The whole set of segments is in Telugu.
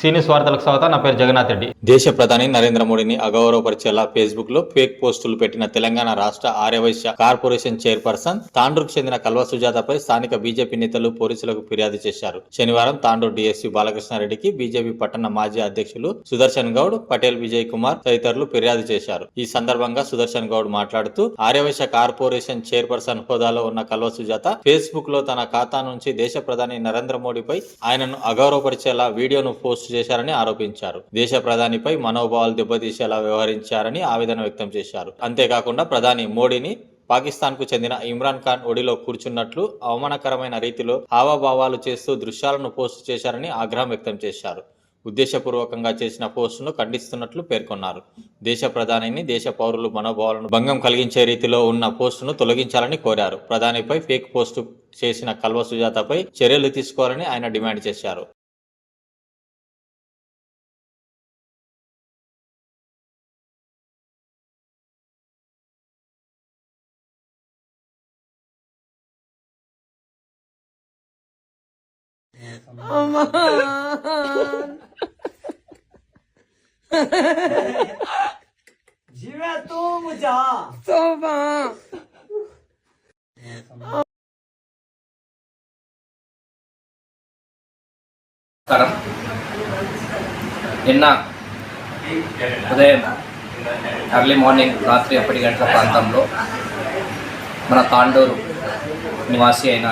సీనియస్ వార్తలకు స్వాగతం. నా పేరు జగన్నాథ్ రెడ్డి. దేశ ప్రధాని నరేంద్ర మోడీని అగౌరవపరిచేలా ఫేస్బుక్లో ఫేక్ పోస్టులు పెట్టిన తెలంగాణ రాష్ట్ర ఆర్యవైశ్య కార్పొరేషన్ చైర్పర్సన్ తాండ్రుకు చెందిన కల్వ సుజాతపై స్థానిక బీజేపీ నేతలు పోలీసులకు ఫిర్యాదు చేశారు. శనివారం తాండూరు డీఎస్పీ బాలకృష్ణారెడ్డికి బీజేపీ పట్టణ మాజీ అధ్యక్షులు సుదర్శన్ గౌడ్ పటేల్ విజయ్ కుమార్ తదితరులు ఫిర్యాదు చేశారు. ఈ సందర్భంగా సుదర్శన్ గౌడ్ మాట్లాడుతూ ఆర్యవైశ్య కార్పొరేషన్ చైర్పర్సన్ హోదాలో ఉన్న కల్వ సుజాత ఫేస్బుక్లో తన ఖాతా నుంచి దేశ ప్రధాని నరేంద్ర మోడీపై ఆయనను అగౌరవపరిచేలా వీడియోను పోస్ట్ చేశారని ఆరోపించారు. దేశ ప్రధానిపై మనోభావాలు దెబ్బతీసేలా వ్యవహరించారని ఆవేదన వ్యక్తం చేశారు. అంతేకాకుండా ప్రధాని మోడీని పాకిస్తాన్కు చెందిన ఇమ్రాన్ ఖాన్ ఒడిలో కూర్చున్నట్లు అవమానకరమైన రీతిలో హావభావాలు చేస్తూ దృశ్యాలను పోస్ట్ చేశారని ఆగ్రహం వ్యక్తం చేశారు. ఉద్దేశపూర్వకంగా చేసిన పోస్టును ఖండిస్తున్నట్లు పేర్కొన్నారు. దేశ ప్రధానిని దేశ పౌరులు మనోభావాలను భంగం కలిగించే రీతిలో ఉన్న పోస్టును తొలగించాలని కోరారు. ప్రధానిపై ఫేక్ పోస్టు చేసిన కల్వ సుజాతపై చర్యలు తీసుకోవాలని ఆయన డిమాండ్ చేశారు. Aman. ਜਿਵੇਂ ਤੂੰ ਮਜਾ ਤੋਬਾ నమస్కారం నిన్న ఉదయం ఎర్లీ మార్నింగ్ రాత్రి ఒకటి గంటల ప్రాంతంలో మన తాండూరు నివాసి అయిన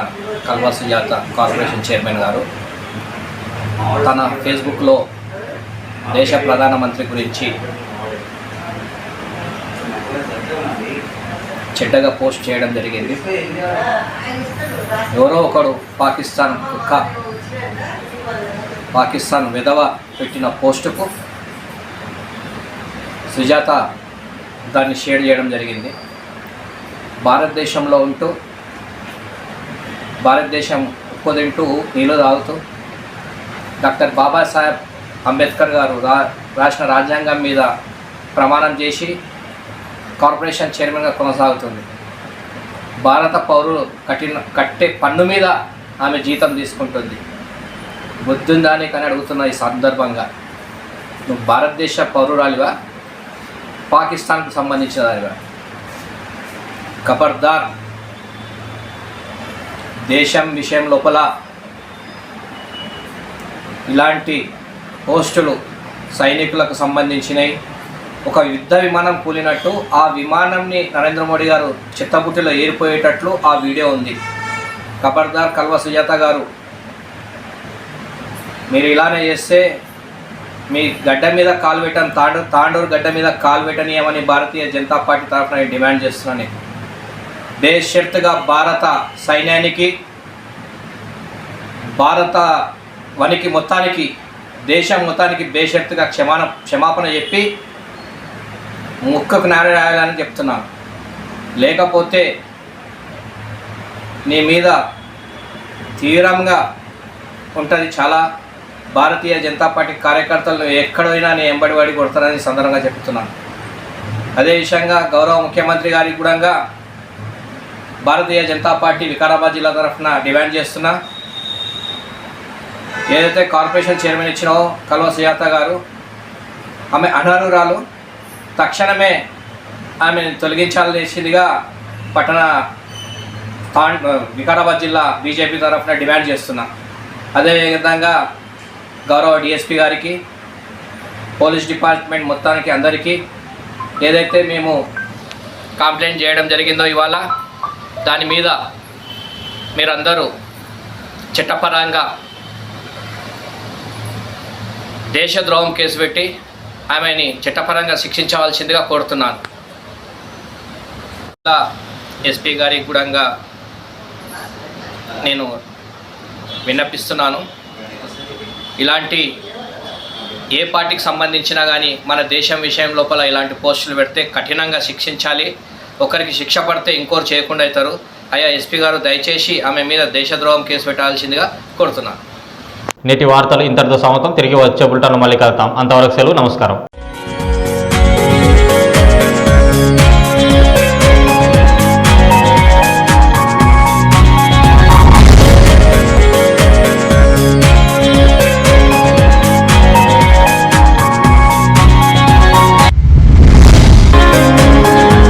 కల్వా సుజాత కార్పొరేషన్ చైర్మన్ గారు. తన ఫేస్బుక్లో దేశ ప్రధానమంత్రి గురించి చెడ్డగా పోస్ట్ చేయడం జరిగింది. ఎవరో ఒకడు పాకిస్తాన్ కుక్క పాకిస్తాన్ విధవ పెట్టిన పోస్టుకు సుజాత దాన్ని షేర్ చేయడం జరిగింది. భారతదేశంలో ఉంటూ భారతదేశం ఉప్పు తింటూ నీళ్ళు తాగుతూ డాక్టర్ బాబాసాహెబ్ అంబేద్కర్ గారు రా రాసిన రాజ్యాంగం మీద ప్రమాణం చేసి కార్పొరేషన్ చైర్మన్గా కొనసాగుతుంది. భారత పౌరులు కఠిన కట్టే పన్ను మీద ఆమె జీతం తీసుకుంటుంది. బుద్ధుందాని కానీ అడుగుతున్న ఈ సందర్భంగా నువ్వు భారతదేశ పౌరురాలివా? పాకిస్తాన్కు సంబంధించిన దానివా ఖబర్దార్ దేశం విషయం లోపల ఇలాంటి పోస్టులు సైనికులకు సంబంధించినవి ఒక యుద్ధ విమానం కూలినట్టు ఆ విమానంని నరేంద్ర మోడీ గారు చిత్తబుట్టిలో ఏరిపోయేటట్లు ఆ వీడియో ఉంది. ఖబర్దార్ కల్వ సుజాత గారు మీరు ఇలానే చేస్తే మీ గడ్డ మీద కాలు పెట్టని తాండూరు తాండూరు గడ్డ మీద కాలు పెట్టనీయమని భారతీయ జనతా పార్టీ తరఫున డిమాండ్ చేస్తున్నాను. బేషరతుగా భారత సైన్యానికి భారత వనికి మొత్తానికి దేశం మొత్తానికి బేషరతుగా క్షమాన క్షమాపణ చెప్పి ముక్కకు నారాయాలని చెప్తున్నాను. లేకపోతే నీ మీద తీవ్రంగా ఉంటుంది చాలా భారతీయ జనతా పార్టీ కార్యకర్తలను ఎక్కడైనా నేను ఎంబడి వాడి కొడతానని సందర్భంగా చెప్తున్నాను. అదే విషయంగా గౌరవ ముఖ్యమంత్రి గారికి కూడా భారతీయ జనతా పార్టీ వికారాబాద్ జిల్లా తరఫున డిమాండ్ చేస్తున్నా. ఏదైతే కార్పొరేషన్ చైర్మన్ ఇచ్చినో కల్వ సుజాత గారు ఆమె అనర్హురాలు. తక్షణమే ఆమెను తొలగించాల్సిందిగా పట్టణ వికారాబాద్ జిల్లా బీజేపీ తరఫున డిమాండ్ చేస్తున్నా. అదేవిధంగా గౌరవ డిఎస్పి గారికి పోలీస్ డిపార్ట్మెంట్ మొత్తానికి అందరికీ ఏదైతే మేము కంప్లైంట్ చేయడం జరిగిందో ఇవాళ దాని మీద మీరందరూ చట్టపరంగా దేశద్రోహం కేసు పెట్టి ఆమెని చట్టపరంగా శిక్షించవలసిందిగా కోరుతున్నాను. ఎస్పీ గారికి కూడా నేను విన్నపిస్తున్నాను. ఇలాంటి ఏ పార్టీకి సంబంధించినా కానీ మన దేశం విషయం లోపల ఇలాంటి పోస్టులు పెడితే కఠినంగా శిక్షించాలి. ఒకరికి శిక్ష పడితే ఇంకోరు చేయకుండా అవుతారు. అయ్యా ఎస్పీ గారు దయచేసి ఆమె మీద దేశద్రోహం కేసు పెట్టాల్సిందిగా కోరుతున్నాను. నేటి వార్తలు ఇంతటితో సమతం తిరిగి వచ్చే బుల్టన్ మళ్ళీ కలుద్దాం. అంతవరకు సెలవు నమస్కారం.